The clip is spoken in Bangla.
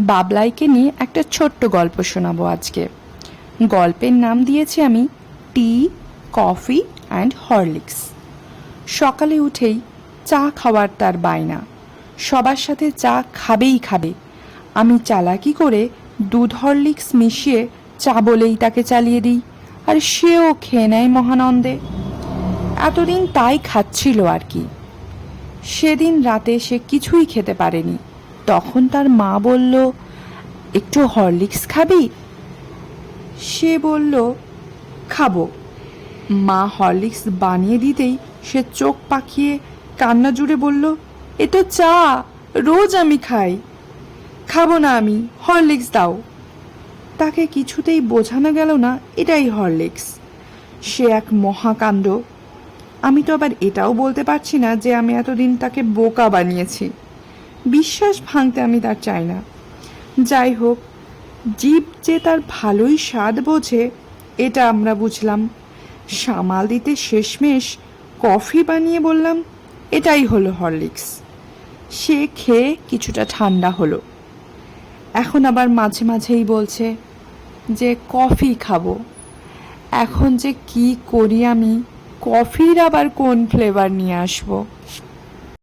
বাবলাইকে নিয়ে একটা ছোট্ট গল্প শোনাবো আজকে। গল্পের নাম দিয়েছি আমি টি, কফি অ্যান্ড হরলিক্স। সকালে উঠেই চা খাওয়ার তার বায়না। সবার সাথে চা খাবেই খাবে। আমি চালাকি করে দুধ হরলিক্স মিশিয়ে চা বলেই তাকে চালিয়ে দিই, আর সেও খেয়ে নেয় মহানন্দে। এতদিন তাই খাচ্ছিল আর কি। সেদিন রাতে সে কিছুই খেতে পারেনি। তখন তার মা বলল, একটু হরলিক্স খাবি? সে বলল, খাব। মা হরলিক্স বানিয়ে দিতেই সে চোখ পাকিয়ে কান্না জুড়ে বলল, এ তো চা, রোজ আমি খাই। খাব না আমি, হরলিক্স দাও। তাকে কিছুতেই বোঝানো গেল না, এটাই হরলিক্স। সে এক মহাকাণ্ড। আমি তো আবার এটাও বলতে পারছি না যে আমি এতদিন তাকে বোকা বানিয়েছি। বিশ্বাস ভাঙতে আমি তার চাই না। যাই হোক, জীব যে তার ভালোই স্বাদ বোঝে, এটা আমরা বুঝলাম। সামাল দিতে শেষমেশ কফি বানিয়ে বললাম, এটাই হলো হরলিক্স। সে খেয়ে কিছুটা ঠান্ডা হলো। এখন আবার মাঝে মাঝেই বলছে, যে কফি খাব। এখন যে কি করি আমি, কফির আবার কোন ফ্লেভার নিয়ে আসব?